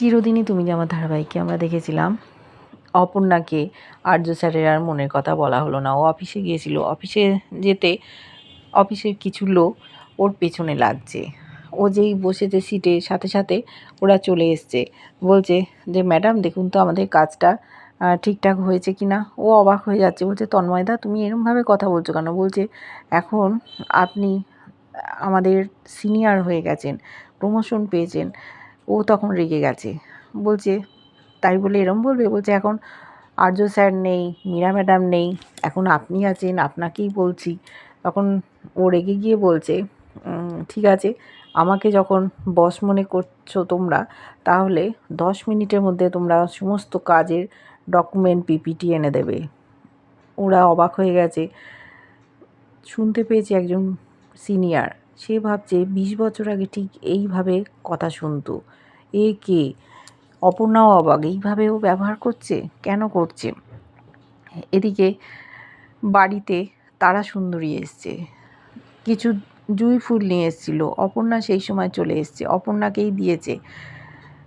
চিরদিনই তুমি যে আমার ধারাবাহিকে আমরা দেখেছিলাম, অপর্ণাকে আর্য স্যারের আর মনের কথা বলা হলো না। ও অফিসে গিয়েছিল। অফিসে যেতে অফিসের কিছু লোক ওর পেছনে লাগছে। ও যেই বসেছে সিটে, সাথে সাথে ওরা চলে এসছে। বলছে যে, ম্যাডাম, দেখুন তো আমাদের কাজটা ঠিকঠাক হয়েছে কি না ও অবাক হয়ে যাচ্ছে। বলছে তন্ময়দা তুমি এরমভাবে কথা বলছো কেন? বলছে, এখন আপনি আমাদের সিনিয়র হয়ে গেছেন, প্রমোশন পেয়েছেন। ও তখন রেগে গেছে। বলছে, তাই বলে এরম বলবে? বলছে, এখন আর্য স্যার নেই, মীরা ম্যাডাম নেই, এখন আপনি আছেন, আপনাকেই বলছি। তখন ও রেগে গিয়ে বলছে ঠিক আছে, আমাকে যখন বস মনে করছ তোমরা, তাহলে দশ মিনিটের মধ্যে তোমরা সমস্ত কাজের ডকুমেন্ট পিপিটি এনে দেবে। ওরা অবাক হয়ে গেছে। শুনতে পেয়েছি একজন সিনিয়র। সে ভাবছে, বিশ বছর আগে ঠিক এইভাবে কথা শুনতো। এ কে? অপর্ণাও অবাক। এইভাবেও ব্যবহার করছে? কেন করছে? এদিকে বাড়িতে তারা সুন্দরী এসছে। কিছু জুঁই ফুল নিয়ে এসেছিল। অপর্ণা সেই সময় চলে এসছে। অপর্ণাকেই দিয়েছে।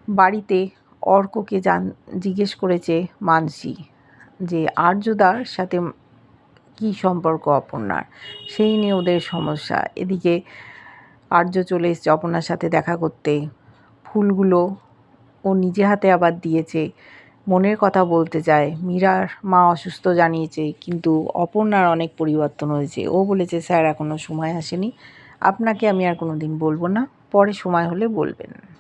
বাড়িতে অর্ককে জান, জিজ্ঞেস করেছে মানসী যে, আর্যদার সাথে কী সম্পর্ক অপর্ণার? সেই নিয়ে ওদের সমস্যা। এদিকে আর্য চলে এসছে অপর্ণার সাথে দেখা করতে। ফুলগুলো ও নিজে হাতে আবার দিয়েছে। মনের কথা বলতে চায়। মীরার মা অসুস্থ জানিয়েছে, কিন্তু অপর্ণার অনেক পরিবর্তন হয়েছে। ও বলেছে, স্যার এখনও সময় আসেনি। আপনাকে আমি আর কোনো দিন বলব না। পরে সময় হলে বলবেন।